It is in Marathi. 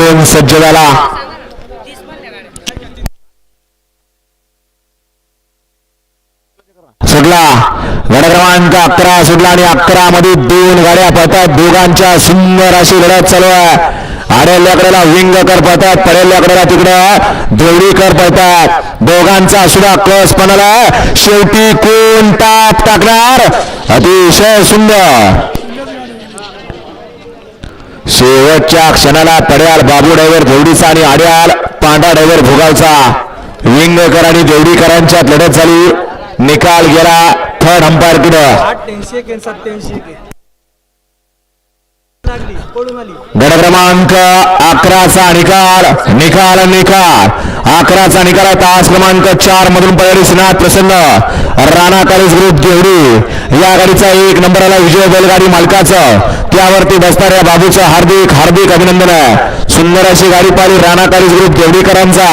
होऊन सज्ज झाला. सुटला. गाड्या क्रमांक अकरा सुटला आणि अकरा मध्ये दोन गाड्या पळतात. दोघांच्या सुंदर अशी लढत चालू आहे. आडेल्याकडेला विंगकर पळतात. पडेल्याकडेला तिकडं देवडीकर पळतात. दोघांचा सुद्धा कस पणाला शेवटी कोण ताप टाकणार? अतिशय सुंदर. शेवटच्या क्षणाला पड्याल बाबू ड्रायव्हर देवडीचा आणि आड्याल पांढरा ड्रायव्हर भोगावचा. विंगकर आणि देवडीकरांच्यात लढत झाली. निकाल गेला थर्ड अंपायरकडे गड क्रमांक अकराचा निकाल. निकाल निकाल. अकराचा निकाल आहे तास क्रमांक चार मधून पडलेली श्रीनाथ प्रसन्न. राणा कॉलेज ग्रुप देवडी या गाडीचा एक नंबर आला विजय बैलगाडी मालकाचं. त्यावरती बसणाऱ्या बाबूचं हार्दिक हार्दिक अभिनंदन आहे. सुंदर अशी गाडी पाहिली राणा कॉलेज ग्रुप देवडीकरांचा